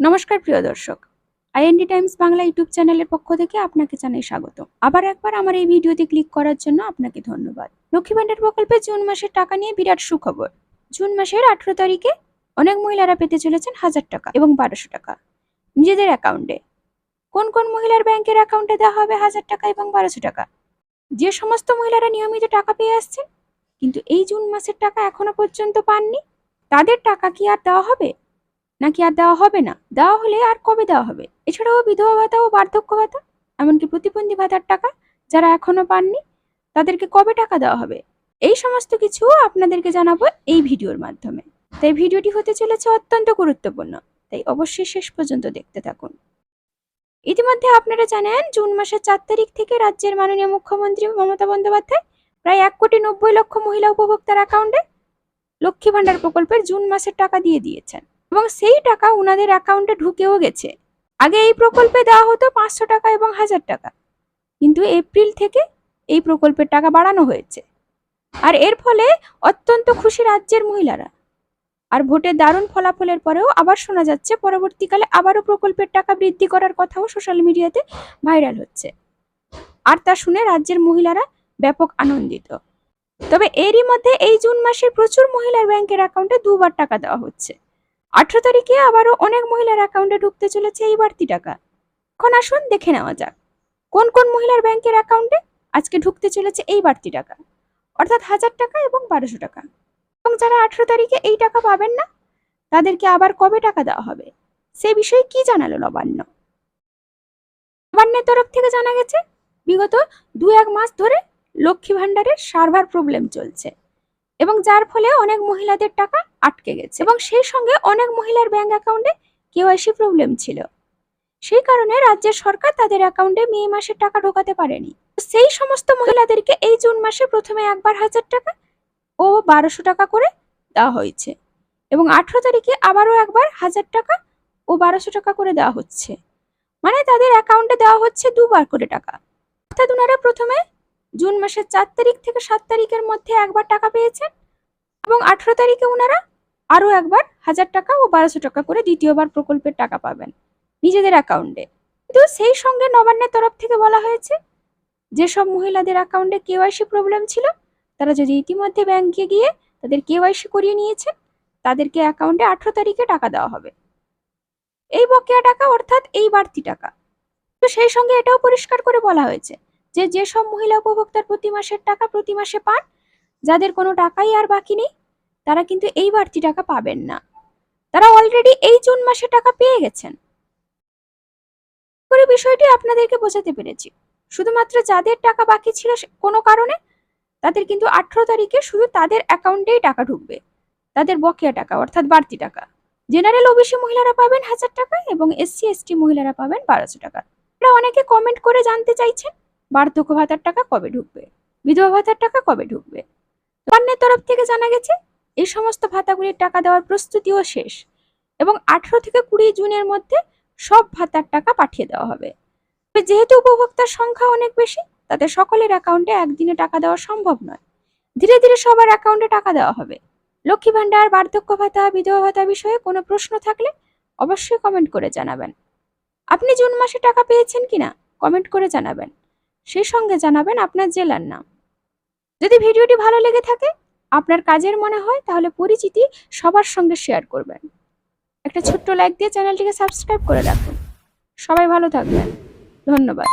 নমস্কার, প্রিয় দর্শক। আইএনডি টাইমস বাংলা ইউটিউব চ্যানেলের পক্ষ থেকে আপনাকে জানাই স্বাগত। আবার একবার আমার এই ভিডিওতে ক্লিক করার জন্য আপনাকে ধন্যবাদ। লক্ষ্মী ভান্ডার প্রকল্পে জুন মাসের টাকা নিয়ে বিরাট সুখবর। জুন মাসের আঠেরো তারিখে অনেক মহিলারা পেতে চলেছেন হাজার টাকা এবং বারোশো টাকা নিজেদের অ্যাকাউন্টে। কোন কোন মহিলার ব্যাংকের অ্যাকাউন্টে দেওয়া হবে হাজার টাকা এবং বারোশো টাকা? যে সমস্ত মহিলারা নিয়মিত টাকা পেয়ে আসছেন, কিন্তু এই জুন মাসের টাকা এখনও পর্যন্ত পাননি, তাদের টাকা কি আর দেওয়া হবে? নাকি আর দেওয়া হবে না? দেওয়া হলে আর কবে দেওয়া হবে? এছাড়াও বিধবা ভাতা ও বার্ধক্য ভাতা, এমনকি প্রতিবন্ধী ভাতার টাকা যারা এখনও পাননি, তাদেরকে কবে টাকা দেওয়া হবে? এই সমস্ত কিছু আপনাদেরকে জানাব এই ভিডিওর মাধ্যমে। তাই ভিডিওটি হতে চলেছে অত্যন্ত গুরুত্বপূর্ণ, তাই অবশ্যই শেষ পর্যন্ত দেখতে থাকুন। ইতিমধ্যে আপনারা জানেন, জুন মাসের চার তারিখ থেকে রাজ্যের মাননীয় মুখ্যমন্ত্রী মমতা বন্দ্যোপাধ্যায় প্রায় এক কোটি নব্বই লক্ষ মহিলা উপভোক্তার অ্যাকাউন্টে লক্ষ্মী ভান্ডার প্রকল্পের জুন মাসের টাকা দিয়ে দিয়েছেন। এবং সেই টাকা উনাদের অ্যাকাউন্টে ঢুকেও গেছে। আগে এই প্রকল্পে দেওয়া হতো পাঁচশো টাকা এবং হাজার টাকা। কিন্তু এপ্রিল থেকে এই প্রকল্পের টাকা বাড়ানো হয়েছে। আর এর ফলে অত্যন্ত খুশি রাজ্যের মহিলারা। আর ভোটের দারুণ ফলাফলের পরেও আবার শোনা যাচ্ছে পরবর্তীকালে আবারও প্রকল্পের টাকা বৃদ্ধি করার কথাও সোশ্যাল মিডিয়াতে ভাইরাল হচ্ছে। আর তা শুনে রাজ্যের মহিলারা ব্যাপক আনন্দিত। তবে এরই মধ্যে এই জুন মাসে প্রচুর মহিলার ব্যাংকের অ্যাকাউন্টে দুবার টাকা দেওয়া হচ্ছে। আঠারো তারিখে আবারও অনেক মহিলার অ্যাকাউন্টে ঢুকতে চলেছে এই বাড়তি টাকা। এখন আসুন দেখে নেওয়া যাক, কোন কোন মহিলার ব্যাংকের অ্যাকাউন্টে আজকে ঢুকতে চলেছে এই বাড়তি টাকা? অর্থাৎ হাজার টাকা এবং বারোশো টাকা। এবং যারা আঠারো তারিখে এই টাকা পাবেন না, তাদেরকে আবার কবে টাকা দেওয়া হবে? সে বিষয়ে কি জানালো নবান্ন? নবান্নের তরফ থেকে জানা গেছে, বিগত দু এক মাস ধরে লক্ষ্মী ভাণ্ডারের সার্ভার প্রবলেম চলছে। এবং যার ফলে অনেক মহিলাদের টাকা আটকে গেছে। এবং সেই সঙ্গে অনেক মহিলার ব্যাংক অ্যাকাউন্টে কেওয়াইসি প্রবলেম ছিল। সেই কারণে রাজ্যের সরকার তাদের অ্যাকাউন্টে মে মাসে টাকা ঢোকাতে পারেনি। সেই সমস্ত মহিলাদেরকে এই জুন মাসে প্রথমে একবার হাজার টাকা ও বারোশো টাকা করে দেওয়া হয়েছে। এবং আঠেরো তারিখে আবারও একবার হাজার টাকা ও বারোশো টাকা করে দেওয়া হচ্ছে। মানে তাদের অ্যাকাউন্টে দেওয়া হচ্ছে দুবার করে টাকা। অর্থাৎ ওনারা প্রথমে জুন মাসের চার তারিখ থেকে সাত তারিখের মধ্যে একবার টাকা পেয়েছেন। এবং আঠেরো তারিখে ওনারা আরও একবার হাজার টাকা ও বারোশো টাকা করে দ্বিতীয়বার প্রকল্পের টাকা পাবেন নিজেদের অ্যাকাউন্টে। কিন্তু সেই সঙ্গে নবান্নের তরফ থেকে বলা হয়েছে, যেসব মহিলাদের অ্যাকাউন্টে কেওয়াইসি প্রবলেম ছিল, তারা যদি ইতিমধ্যে ব্যাংকে গিয়ে তাদের কেওয়াইসি করিয়ে নিয়েছেন, তাদেরকে অ্যাকাউন্টে আঠেরো তারিখে টাকা দেওয়া হবে। এই বকেয়া টাকা অর্থাৎ এই বাড়তি টাকা। তো সেই সঙ্গে এটাও পরিষ্কার করে বলা হয়েছে যে যেসব মহিলা উপভোক্তার প্রতি মাসের টাকা প্রতি মাসে পান যাদের কোনো টাকাই আর বাকি নেই, তারা কিন্তু এই বাড়তি টাকা পাবেন না। তারা অলরেডি এই জুন মাসে টাকা পেয়ে গেছেন। করে বিষয়টি আপনাদেরকে বোঝাতে পেরেছি। শুধুমাত্র যাদের টাকা বাকি ছিল কোনো কারণে, তাদের কিন্তু আঠেরো তারিখে শুধু তাদের অ্যাকাউন্টেই টাকা ঢুকবে। তাদের বকেয়া টাকা, অর্থাৎ বাড়তি টাকা। জেনারেল ওবিসি মহিলারা পাবেন হাজার টাকা এবং এসসি এসটি মহিলারা পাবেন বারোশো টাকা। আপনারা অনেকে কমেন্ট করে জানতে চাইছেন, বার্ধক্য ভাতার টাকা কবে ঢুকবে? বিধবা ভাতার টাকা কবে ঢুকবে? নবান্নের তরফ থেকে জানা গেছে, এই সমস্ত ভাতাগুলির টাকা দেওয়ার প্রস্তুতিও শেষ এবং আঠেরো থেকে কুড়ি জুনের মধ্যে সব ভাতার টাকা পাঠিয়ে দেওয়া হবে। যেহেতু উপভোক্তার সংখ্যা অনেক বেশি, তাতে সকলের অ্যাকাউন্টে একদিনে টাকা দেওয়া সম্ভব নয়। ধীরে ধীরে সবার অ্যাকাউন্টে টাকা দেওয়া হবে। লক্ষ্মী ভাণ্ডার, বার্ধক্য ভাতা, বিধবা ভাতা বিষয়ে কোনো প্রশ্ন থাকলে অবশ্যই কমেন্ট করে জানাবেন। আপনি জুন মাসে টাকা পেয়েছেন কিনা, কমেন্ট করে জানাবেন। সেই সঙ্গে জানাবেন আপনার জেলার নাম। যদি ভিডিওটি ভালো লেগে থাকে, আপনার কাজের মনে হয়, তাহলে পরিচিতি সবার সঙ্গে শেয়ার করবেন। একটা ছোট্ট লাইক দিয়ে চ্যানেলটিকে সাবস্ক্রাইব করে রাখুন। সবাই ভালো থাকবেন। ধন্যবাদ।